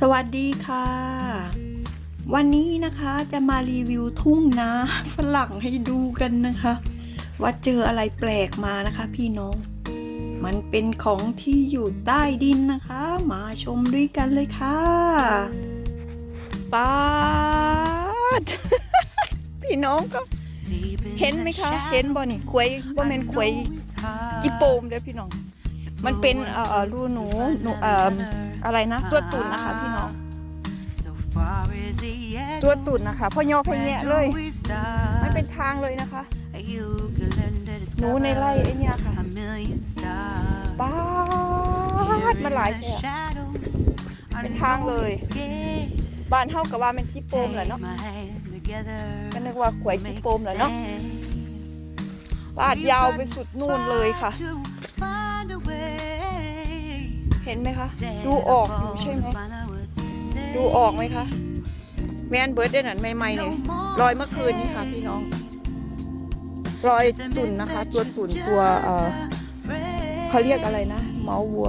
สวัสดีค่ะ วันนี้นะคะจะมารีวิวทุ่งนาฝรั่งให้ดูกันนะคะ ว่าเจออะไรแปลกมานะคะ พี่น้อง มันเป็นของที่อยู่ใต้ดินนะคะ มาชมด้วยกันเลยค่ะป๊าด พี่น้องก็ เห็นไหมคะ เห็นบ่นี่ควยบ่แม่นควยจิโปมเด้อพี่น้อง มันเป็นเอ่อรูหนูหนูเอ่อ อะไรนะ ตัวตุ่นนะคะพี่น้อง ตัวตุ่นนะคะพ่อยอพะแยะเลยมันเป็นทางเลยนะคะหนูในไร่ไอ้เนี่ยค่ะป้าดมาหลายแฉะเป็นทางเลยบ้านเฮากับว่าเป็นจิโปมแหละเนาะก็นึกว่าขวยจิโปมแหละเนาะปาดยาวไปสุดนู่นเลยค่ะ เห็นไหมคะ ดูออกอยู่ใช่ไหม ดูออกไหมคะ แมนเบิร์ดเดนนั้นใหม่ๆเนี่ยรอยเมื่อคืนนี้ค่ะพี่น้องรอยตุ่นนะคะ ตัวตุ่นตัวเออเขาเรียกอะไรนะเมาวัว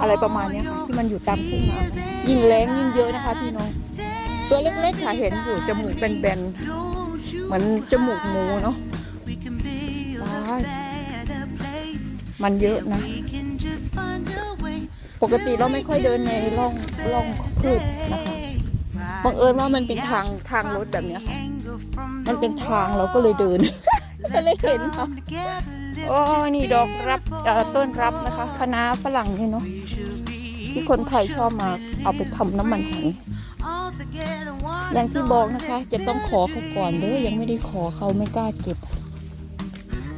อะไรประมาณเนี้ยค่ะที่มันอยู่ตามทุ่งนายิ่งแรงยิ่งเยอะนะคะ พี่น้อง ตัวเล็กๆค่ะเห็นอยู่จมูกเป็นแบนๆเหมือนจมูกหมูเนาะตายมันเยอะนะ ปกติเราไม่ค่อยเดินในร่องร่องพืชนะคะบังเอิญว่ามันเป็นทางทางรถแบบนี้ค่ะมันเป็นทางเราก็เลยเดินก็เลยเห็นค่ะโอ้นี่ดอกรับต้นรับนะคะคะนาฝรั่งเนี่ยเนาะที่คนไทยชอบมาเอาไปทำน้ำมันหอยอย่างที่บอกนะคะ จะต้องขอเขาก่อนเด้อยังไม่ได้ขอเขาไม่กล้าเก็บ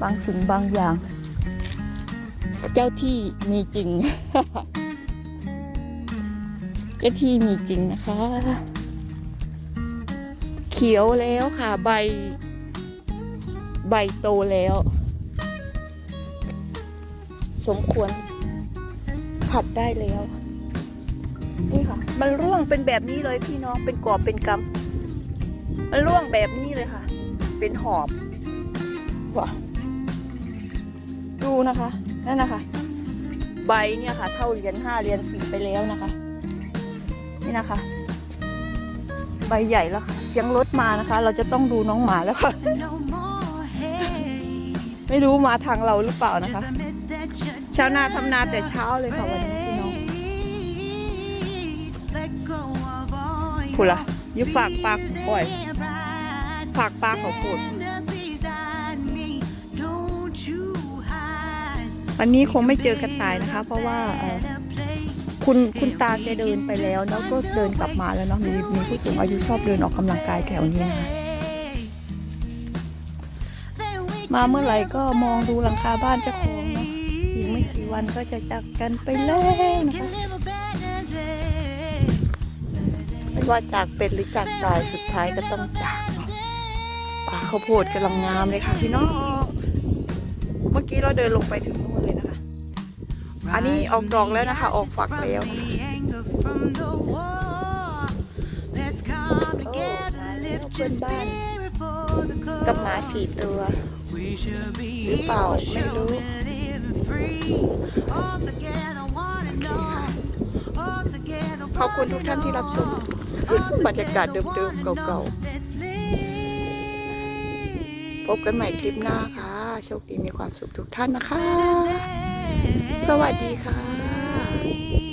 บางสิ่งบางอย่าง เจ้าที่มีจริง เจ้าที่มีจริงนะคะ เขียวแล้วค่ะใบ ใบโตแล้ว สมควรผัดได้แล้ว นี่ค่ะ มันร่วงเป็นแบบนี้เลยพี่น้องเป็นกอบเป็นกำมันร่วงแบบนี้เลยค่ะ เป็นหอบว้า ดูนะคะ นั่นนะคะ ใบเนี่ยค่ะ เท่าเหรียญห้าเหรียญสี่ไปแล้วนะคะ นี่นะคะ ใบใหญ่แล้วค่ะเสียงรถมานะคะ เราจะต้องดูน้องหมาแล้วค่ะ ไม่รู้มาทางเราหรือเปล่านะคะ ชาวนาทำนาแต่เช้าเลยค่ะวันนี้พี่น้องพูดละยุฝากปากปล่อย ฝากปากขาพูด วันนี้คงไม่เจอกระต่ายนะคะ เพราะว่าคุณคุณตาแกเดินไปแล้วแล้วก็เดินกลับมาแล้วเนาะมีมีผู้สูงอายุชอบเดินออกกำลังกายแถวนี้นะคะมาเมื่อไหร่ก็มองดูหลังคาบ้านเจ้าของเนาะอีกไม่กี่วันก็จะจากกันไปแล้วนะคะไม่ว่าจากเป็นหรือจากตายสุดท้ายก็ต้องจากป่าข้าวโพดกำลังงามเลยค่ะพี่น้อง เมื่อกี้เราเดินลงไปถึงนู่นเลยนะคะ อันนี้ออกดอกแล้วนะคะ ออกฝักแล้วนะคะโอ้เพื่อนบ้านกับหมาสี่ตัว หรือเปล่า ไม่รู้ขอบคุณทุกท่านที่รับชม บรรยากาศเดิมๆเก่าๆ พบกันใหม่คลิปหน้าค่ะ โชคดีมีความสุขทุกท่านนะคะ สวัสดีค่ะ